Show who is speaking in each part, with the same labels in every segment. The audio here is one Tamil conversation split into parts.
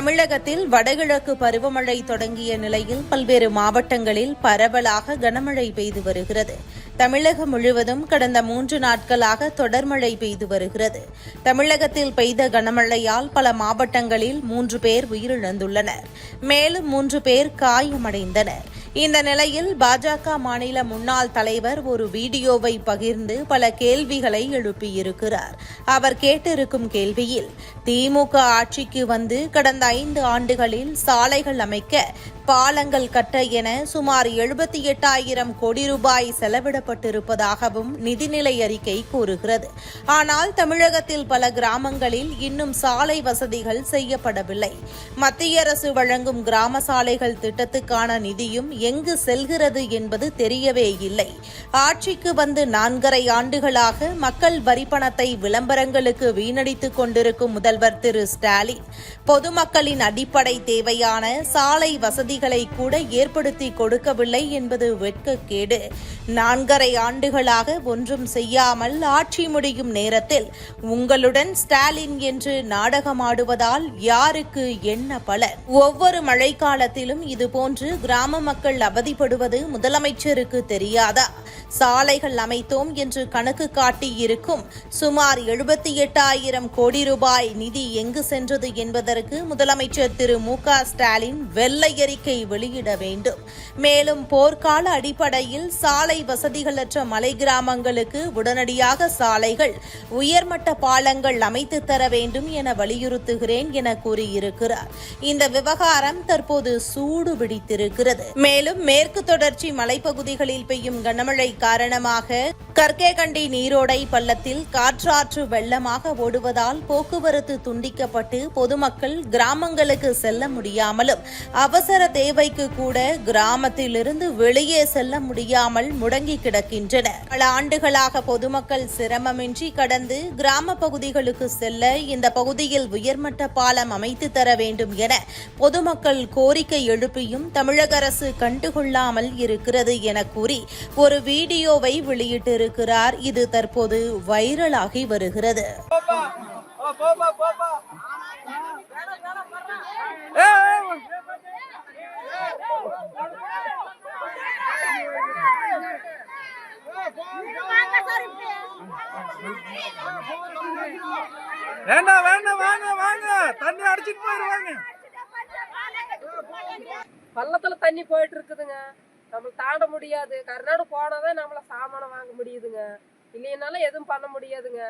Speaker 1: தமிழகத்தில் வடகிழக்கு பருவமழை தொடங்கிய நிலையில் பல்வேறு மாவட்டங்களில் பரவலாக கனமழை பெய்து வருகிறது. தமிழகம் முழுவதும் கடந்த மூன்று நாட்களாக தொடர் மழை பெய்து வருகிறது. தமிழகத்தில் பெய்த கனமழையால் பல மாவட்டங்களில் மூன்று பேர் உயிரிழந்துள்ளனர். மேலும் மூன்று பேர் காயமடைந்தனர். இந்த நிலையில் பாஜக மாநில முன்னாள் தலைவர் ஒரு வீடியோவை பகிர்ந்து பல கேள்விகளை எழுப்பியிருக்கிறார். அவர் கேட்டிருக்கும் கேள்வியில் திமுக ஆட்சிக்கு வந்து கடந்த ஐந்து ஆண்டுகளில் சாலைகள் அமைக்க பாலங்கள் கட்ட என சுமார் எழுபத்தி எட்டாயிரம் கோடி ரூபாய் செலவிடப்பட்டிருப்பதாகவும் நிதிநிலை அறிக்கை கூறுகிறது. ஆனால் தமிழகத்தில் பல கிராமங்களில் இன்னும் சாலை வசதிகள் செய்யப்படவில்லை. மத்திய அரசு வழங்கும் கிராம சாலைகள் திட்டத்துக்கான நிதியும் எங்கு செல்கிறது என்பது தெரியவே இல்லை. ஆட்சிக்கு வந்து நான்கரை ஆண்டுகளாக மக்கள் வரிப்பணத்தை விளம்பரங்களுக்கு வீணடித்துக் கொண்டிருக்கும் முதல்வர் திரு ஸ்டாலின். பொதுமக்களின் அடிப்படை தேவையான சாலை வசதி வசதிகளை கூட ஏற்படுத்தி கொடுக்கவில்லை என்பது வெட்கக்கேடு நான்கரை ஆண்டுகளாக ஒன்றும் செய்யாமல் ஆட்சி முடியும் நேரத்தில் உங்களுடன் ஸ்டாலின் என்று நாடகமாடுவதால் யாருக்கு என்ன பலன்? ஒவ்வொரு மழைக்காலத்திலும் இதுபோன்று கிராம மக்கள் அவதிப்படுவது முதலமைச்சருக்கு தெரியாதா? சாலைகள் அமைத்தோம் என்று கணக்கு காட்டியிருக்கும் சுமார் எழுபத்தி எட்டாயிரம் கோடி ரூபாய் நிதி எங்கு சென்றது என்பதற்கு முதலமைச்சர் திரு மு க ஸ்டாலின் வெள்ளையறி அறிக்கை வெளியிட வேண்டும். மேலும் போர்க்கால அடிப்படையில் சாலை வசதிகளற்ற மலை கிராமங்களுக்கு உடனடியாக சாலைகள் உயர்மட்ட பாலங்கள் அமைத்து தர வேண்டும் என வலியுறுத்துகிறேன் என கூறியிருக்கிறார். இந்த விவகாரம் தற்போது சூடு பிடித்திருக்கிறது. மேலும் மேற்கு தொடர்ச்சி மலைப்பகுதிகளில் பெய்யும் கனமழை காரணமாக கர்கேகண்டி நீரோடை பள்ளத்தில் காற்றாற்று வெள்ளமாக ஓடுவதால் போக்குவரத்து துண்டிக்கப்பட்டு பொதுமக்கள் கிராமங்களுக்கு செல்ல முடியாமலும் அவசர தேவைக்கு கூட கிராமத்திலிருந்து வெளியே செல்ல முடியாமல் முடங்கி கிடக்கின்றனர். பல ஆண்டுகளாக பொதுமக்கள் சிரமமின்றி கடந்து கிராம பகுதிகளுக்கு செல்ல இந்த பகுதியில் உயர்மட்ட பாலம் அமைத்து தர வேண்டும் என பொதுமக்கள் கோரிக்கை எழுப்பியும் தமிழக அரசு கண்டுகொள்ளாமல் இருக்கிறது என கூறி ஒரு வீடியோவை வெளியிட்டிருக்கிறார். இது தற்போது வைரலாகி வருகிறது.
Speaker 2: வேண்டாம் வேண்டாம் வாங்க வாங்க. தண்ணி அடிச்சிட்டு போயிருவாங்க.
Speaker 3: பள்ளத்துல தண்ணி போயிட்டு இருக்குதுங்க. நம்மள தாண்ட முடியாது. கர்நாடு போனாதான் நம்மள சாமானம் வாங்க முடியுதுங்க. இல்லைனாலும் எதுவும் பண்ண முடியாதுங்க.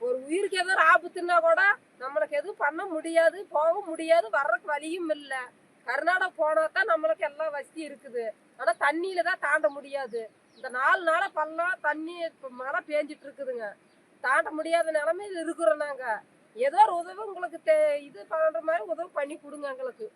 Speaker 3: ஒரு உயிருக்கு ஏதோ ஒரு ஆபத்துன்னா கூட நம்மளுக்கு எதுவும் பண்ண முடியாது போக முடியாது வர்றதுக்கு வழியும் இல்லை. கர்நாடகா போனா தான் நம்மளுக்கு எல்லாம் வசதி இருக்குது. ஆனால் தண்ணியில தான் தாண்ட முடியாது. இந்த நாலு நாளாக பள்ளம் தண்ணி இப்போ மழை பேஞ்சிட்டு இருக்குதுங்க. தாண்ட முடியாத நிலமையில இருக்கிறோம் நாங்கள் ஏதோ ஒரு உதவி உங்களுக்கு தே- இது பண்ணுற மாதிரி உதவி பண்ணி கொடுங்க எங்களுக்கு.